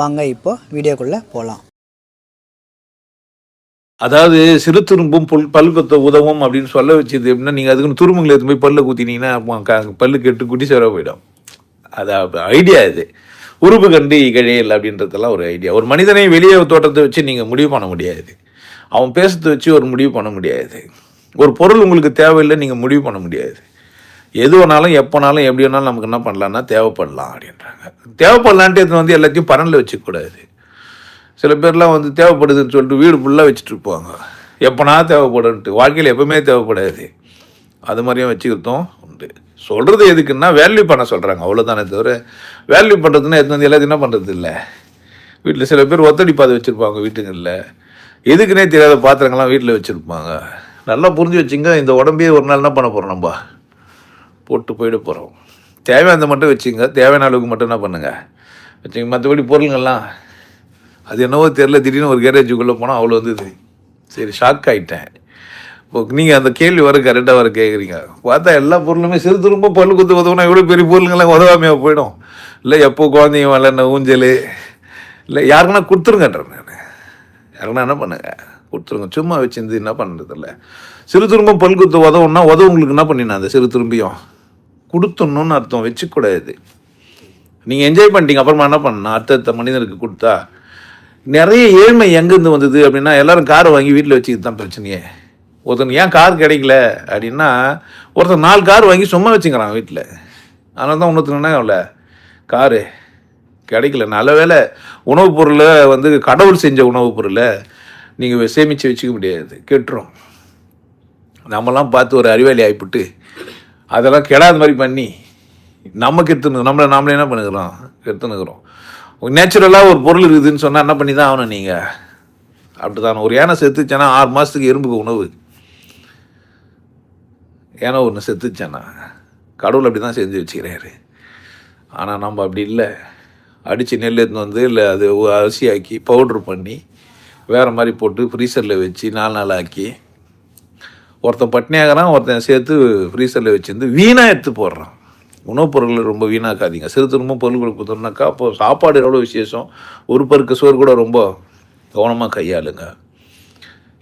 வாங்க இப்போ வீடியோக்குள்ளே போகலாம் அதாவது சிறு துரும்பும் புல் பல் கொத்த உதவும் அப்படின்னு சொல்ல வச்சது எப்படின்னா நீங்கள் அதுக்குன்னு துரும்புங்களை எடுத்து போய் பல்ல குத்தினீங்கன்னா அப்போ பல்லு கெட்டு குட்டி சேர போயிடும். அது ஐடியா இது. உருவு கண்டு இகழையல் அப்படின்றதெல்லாம் ஒரு ஐடியா ஒரு மனிதனை வெளியே தோட்டத்தை வச்சு நீங்கள் முடிவு பண்ண முடியாது. அவன் பேசுறதை வச்சு ஒரு முடிவு பண்ண முடியாது. ஒரு பொருள் உங்களுக்கு தேவையில்லை நீங்கள் முடிவு பண்ண முடியாது. எது வேணாலும் எப்போனாலும் எப்படி வேணாலும் நமக்கு என்ன பண்ணலாம்னா தேவைப்படலாம் அப்படின்றாங்க. தேவைப்படலான்ட்டு எடுத்துன்னு வந்து எல்லாத்தையும் பரனில் வச்சுக்கூடாது. சில பேர்லாம் வந்து தேவைப்படுதுன்னு சொல்லிட்டு வீடு ஃபுல்லாக வச்சுட்டு இருப்பாங்க எப்போனா தேவைப்படுன்ட்டு வாழ்க்கையில் எப்பவுமே தேவைப்படாது. அது மாதிரியும் வச்சுக்கிறதும் உண்டு. சொல்கிறது எதுக்குன்னா வேல்யூ பண்ண சொல்கிறாங்க அவ்வளோதானே தவிர வேல்யூ பண்ணுறதுன்னா எது வந்து எல்லாத்தையும் என்ன பண்ணுறது இல்லை வீட்டில் சில பேர் ஒத்தடிப்பாது வச்சுருப்பாங்க வீட்டுங்களில். எதுக்குன்னே தெரியாத பாத்திரங்கள்லாம் வீட்டில் வச்சுருப்பாங்க. நல்லா புரிஞ்சு வச்சுங்க இந்த உடம்பே ஒரு நாள் என்ன பண்ண போகிறோம் நம்ம? போட்டு போயிட போகிறோம் தேவை அந்த மட்டும் வச்சுங்க தேவையான அளவுக்கு மட்டும் என்ன பண்ணுங்க? வச்சுங்க மற்றபடி பொருளுங்கள்லாம் அது என்னவோ தெரில திடீர்னு ஒரு கேரேஜுக்குள்ளே போனால் அவ்வளோ வந்தது சரி ஷாக் ஆகிட்டேன் இப்போ நீங்கள் அந்த கேள்வி வர கரெக்டாக வர கேட்குறீங்க பார்த்தா எல்லா பொருளுமே சிறு திரும்ப பல்லு குத்து உதவுனா எவ்வளோ பெரிய பொருளுங்கெல்லாம் உதவாமையாக போயிடும். இல்லை எப்போ குழந்தைங்க வளர்ன ஊஞ்சல். இல்லை யாருக்குன்னா கொடுத்துருங்கன்றேன் நான் யாருக்குன்னா என்ன பண்ணுங்க? கொடுத்துருங்க. சும்மா வச்சிருந்து என்ன பண்ணுறதில்ல சிறு திரும்ப பல் குத்து உதவுன்னா உதவுங்களுக்கு என்ன பண்ணினேன் அந்த சிறு திரும்பியும்? கொடுத்துடணும்னு அர்த்தம் வச்சுக்கூடாது. நீங்கள் என்ஜாய் பண்ணிட்டீங்க அப்புறமா என்ன பண்ணணும்? அடுத்தடுத்த மனிதனுக்கு கொடுத்தா நிறைய ஏழ்மை எங்கேருந்து வந்தது அப்படின்னா எல்லோரும் காரை வாங்கி வீட்டில் வச்சுக்கிட்டு தான் பிரச்சனையே. ஒருத்தன் ஏன் கார் கிடைக்கல அப்படின்னா ஒருத்தன் நாலு கார் வாங்கி சும்மா வச்சுக்கிறான் வீட்டில் அதனால தான் இன்னொருத்தனா அவ்வளோ காரு கிடைக்கல. நல்ல வேளை உணவுப் பொருளை வந்து கடவுள் செஞ்ச உணவுப் பொருளை நீங்கள் சேமித்து வச்சுக்க முடியாது. கெட்டுரும். நம்மலாம் பார்த்து ஒரு அறிவாளி ஆகிப்புட்டு அதெல்லாம் கெடாத மாதிரி பண்ணி நம்ம கெடுத்துன்னு நம்மளை நாமளே என்ன பண்ணுகிறோம் கெடுத்துனுக்குறோம் நேச்சுரலாக ஒரு பொருள் இருக்குதுன்னு சொன்னால் என்ன பண்ணி தான் ஆகணும் நீங்கள் அப்படிதான் ஒரு யானை செத்துச்சேன்னா ஆறு மாதத்துக்கு எறும்புக்கு உணவு. ஏன்னா ஒன்று செத்துச்சேன்னா கடவுள் அப்படி தான் செஞ்சு வச்சுக்கிறாரு. ஆனால் நம்ம அப்படி இல்லை. அடித்து நெல் எடுத்துன்னு வந்து இல்லை அது அரிசி ஆக்கி பவுட்ரு பண்ணி வேறு மாதிரி போட்டு ஃப்ரீசரில் வச்சு நாலு நாள் ஆக்கி ஒருத்தன் பட்னியாகிறான் ஒருத்தன் சேர்த்து ஃப்ரீசரில் வச்சுருந்து வீணாக எடுத்து போடுறான். உணவுப் பொருள் ரொம்ப வீணாக்காதீங்க. சிறு திரும்பவும் பொருள் கொடுக்குறோம்னாக்கா அப்போ சாப்பாடு எவ்வளோ விசேஷம்? ஒரு பருக்கு சோறு கூட ரொம்ப கவனமாக கையாளுங்க.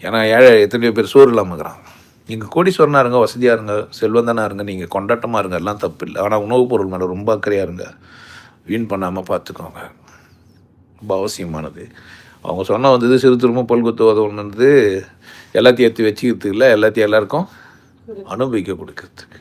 ஏன்னா ஏழை எத்தனையோ பேர் சோறு இல்லாமல் இருக்கிறான். நீங்கள் கோடீஸ்வரனாக இருங்க வசதியாக இருங்க செல்வந்தனாக இருங்க நீங்கள் கொண்டாட்டமாக இருங்க எல்லாம் தப்பு இல்லை. ஆனால் உணவுப் பொருள் மேலே ரொம்ப அக்கறையாக இருங்க. வீண் பண்ணாமல் பார்த்துக்கோங்க ரொம்ப அவசியமானது. அவங்க சொன்ன வந்தது சிறு திரும்ப பல்குத்து உதவுனது எல்லாத்தையும் எடுத்து வச்சுக்கிறதுக்கு இல்லை எல்லாத்தையும் எல்லாருக்கும் அனுபவிக்க கொடுக்கறதுக்கு.